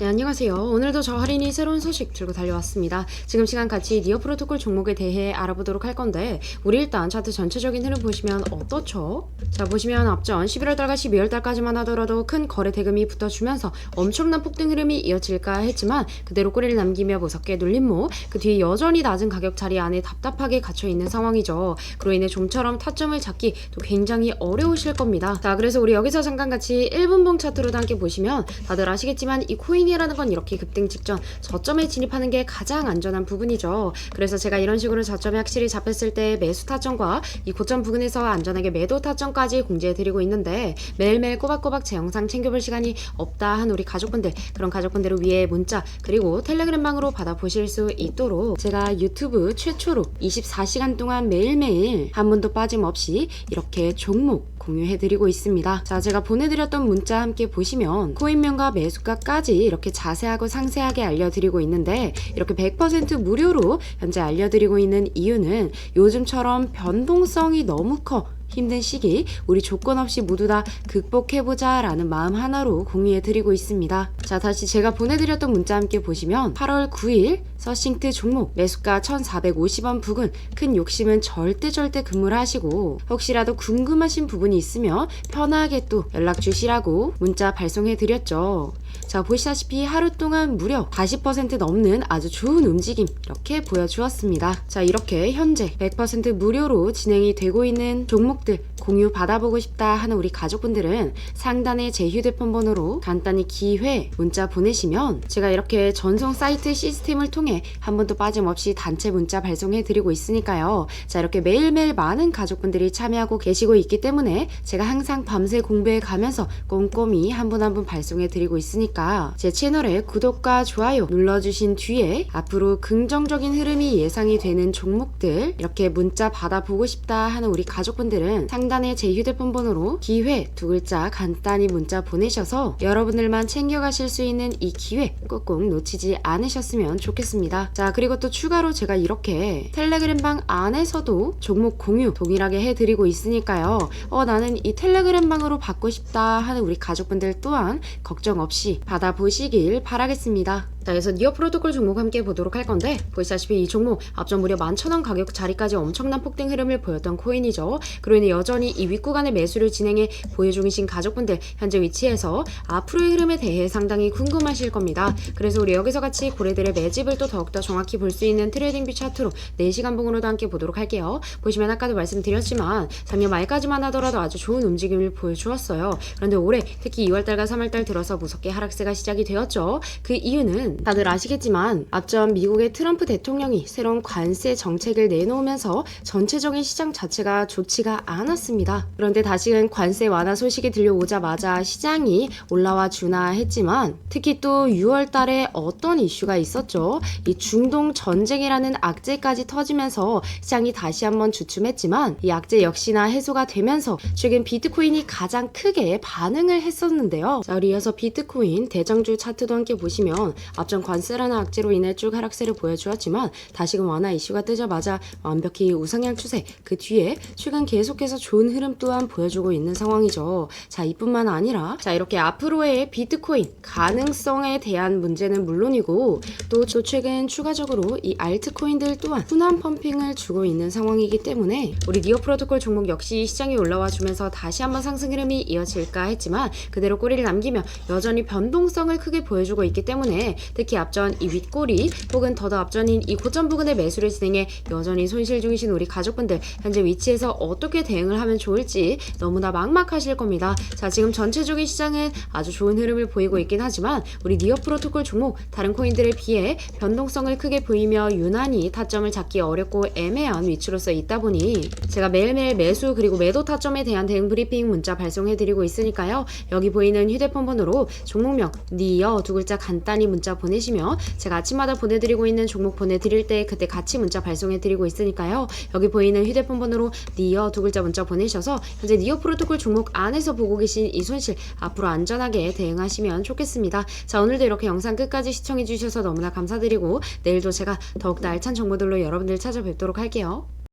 네, 안녕하세요. 오늘도 저 할인이 새로운 소식 들고 달려왔습니다. 지금 시간 같이 니어 프로토콜 종목에 대해 알아보도록 할 건데, 우리 일단 차트 전체적인 흐름 보시면 어떻죠? 자, 보시면 앞전 11월달과 12월달까지만 하더라도 큰 거래 대금이 붙어주면서 엄청난 폭등 흐름이 이어질까 했지만, 그대로 꼬리를 남기며 무섭게 눌림목, 그 뒤에 여전히 낮은 가격 자리 안에 답답하게 갇혀있는 상황이죠. 그로 인해 좀처럼 타점을 잡기 또 굉장히 어려우실 겁니다. 자, 그래서 우리 여기서 잠깐 같이 1분봉 차트로도 함께 보시면, 다들 아시겠지만 이 코인이 라는 건 이렇게 급등 직전 저점에 진입하는 게 가장 안전한 부분이죠. 그래서 제가 이런 식으로 저점이 확실히 잡혔을 때 매수 타점과 이 고점 부근에서 안전하게 매도 타점까지 공지해드리고 있는데 매일매일 꼬박꼬박 제 영상 챙겨볼 시간이 없다 한 우리 가족분들 그런 가족분들을 위해 문자 그리고 텔레그램방으로 받아보실 수 있도록 제가 유튜브 최초로 24시간 동안 매일매일 한 분도 빠짐없이 이렇게 종목 공유해드리고 있습니다. 자, 제가 보내드렸던 문자 함께 보시면 코인명과 매수가까지 이렇게 자세하고 상세하게 알려드리고 있는데 이렇게 100% 무료로 현재 알려드리고 있는 이유는 요즘처럼 변동성이 너무 커 힘든 시기 우리 조건 없이 모두 다 극복해보자 라는 마음 하나로 공유해드리고 있습니다. 자 다시 제가 보내드렸던 문자 함께 보시면 8월 9일 서싱트 종목 매수가 1450원 부근 큰 욕심은 절대 절대 금물 하시고 혹시라도 궁금하신 부분이 있으면 편하게 또 연락 주시라고 문자 발송해 드렸죠. 자 보시다시피 하루 동안 무려 40% 넘는 아주 좋은 움직임 이렇게 보여주었습니다. 자 이렇게 현재 100% 무료로 진행이 되고 있는 종목들 공유 받아보고 싶다 하는 우리 가족분들은 상단에 제 휴대폰 번호로 간단히 기회 문자 보내시면 제가 이렇게 전송 사이트 시스템을 통해 한 번도 빠짐없이 단체 문자 발송해 드리고 있으니까요. 자 이렇게 매일매일 많은 가족분들이 참여하고 계시고 있기 때문에 제가 항상 밤새 공부해 가면서 꼼꼼히 한 분 한 분 발송해 드리고 있으니까 제 채널에 구독과 좋아요 눌러주신 뒤에 앞으로 긍정적인 흐름이 예상이 되는 종목들 이렇게 문자 받아보고 싶다 하는 우리 가족분들은 상단에 제 휴대폰 번호로 기회 두 글자 간단히 문자 보내셔서 여러분들만 챙겨가실 수 있는 이 기회 꼭꼭 놓치지 않으셨으면 좋겠습니다. 자 그리고 또 추가로 제가 이렇게 텔레그램방 안에서도 종목 공유 동일하게 해드리고 있으니까요. 어 나는 이 텔레그램방으로 받고 싶다 하는 우리 가족분들 또한 걱정 없이 받아보시길 바라겠습니다. 자, 그래서 니어 프로토콜 종목 함께 보도록 할 건데 보시다시피 이 종목 앞전 무려 11,000원 가격 자리까지 엄청난 폭등 흐름을 보였던 코인이죠. 그로 인해 여전히 이 윗구간의 매수를 진행해 보유 중이신 가족분들 현재 위치에서 앞으로의 흐름에 대해 상당히 궁금하실 겁니다. 그래서 우리 여기서 같이 고래들의 매집을 또 더욱더 정확히 볼 수 있는 트레이딩 뷰 차트로 4시간 봉으로도 함께 보도록 할게요. 보시면 아까도 말씀드렸지만 작년 말까지만 하더라도 아주 좋은 움직임을 보여주었어요. 그런데 올해 특히 2월달과 3월달 들어서 무섭게 하락세가 시작이 되었죠. 그 이유는 다들 아시겠지만 앞전 미국의 트럼프 대통령이 새로운 관세 정책을 내놓으면서 전체적인 시장 자체가 좋지가 않았습니다. 그런데 다시금 관세 완화 소식이 들려오자마자 시장이 올라와 주나 했지만 특히 또 6월 달에 어떤 이슈가 있었죠. 이 중동 전쟁이라는 악재까지 터지면서 시장이 다시 한번 주춤했지만 이 악재 역시나 해소가 되면서 최근 비트코인이 가장 크게 반응을 했었는데요. 자, 이어서 비트코인 대장주 차트도 함께 보시면 앞전 관세라는 악재로 인해 쭉 하락세를 보여주었지만 다시금 완화 이슈가 뜨자마자 완벽히 우상향 추세 그 뒤에 최근 계속해서 좋은 흐름 또한 보여주고 있는 상황이죠. 자 이뿐만 아니라 자 이렇게 앞으로의 비트코인 가능성에 대한 문제는 물론이고 또, 또 최근 추가적으로 이 알트코인들 또한 순환 펌핑을 주고 있는 상황이기 때문에 우리 니어 프로토콜 종목 역시 시장이 올라와 주면서 다시 한번 상승 흐름이 이어질까 했지만 그대로 꼬리를 남기며 여전히 변동성을 크게 보여주고 있기 때문에 특히 앞전 이 윗꼬리 혹은 더더 앞전인 이 고점 부근의 매수를 진행해 여전히 손실 중이신 우리 가족분들 현재 위치에서 어떻게 대응을 하면 좋을지 너무나 막막하실 겁니다. 자 지금 전체적인 시장은 아주 좋은 흐름을 보이고 있긴 하지만 우리 니어 프로토콜 종목 다른 코인들에 비해 변동성을 크게 보이며 유난히 타점을 잡기 어렵고 애매한 위치로서 있다 보니 제가 매일매일 매수 그리고 매도 타점에 대한 대응 브리핑 문자 발송해드리고 있으니까요. 여기 보이는 휴대폰 번호로 종목명 니어 두 글자 간단히 문자 보내시면 제가 아침마다 보내드리고 있는 종목 보내드릴 때 그때 같이 문자 발송해드리고 있으니까요. 여기 보이는 휴대폰 번호로 니어 두 글자 문자 보내셔서 현재 니어 프로토콜 종목 안에서 보고 계신 이 손실 앞으로 안전하게 대응하시면 좋겠습니다. 자 오늘도 이렇게 영상 끝까지 시청해주셔서 너무나 감사드리고 내일도 제가 더욱더 알찬 정보들로 여러분들 찾아뵙도록 할게요.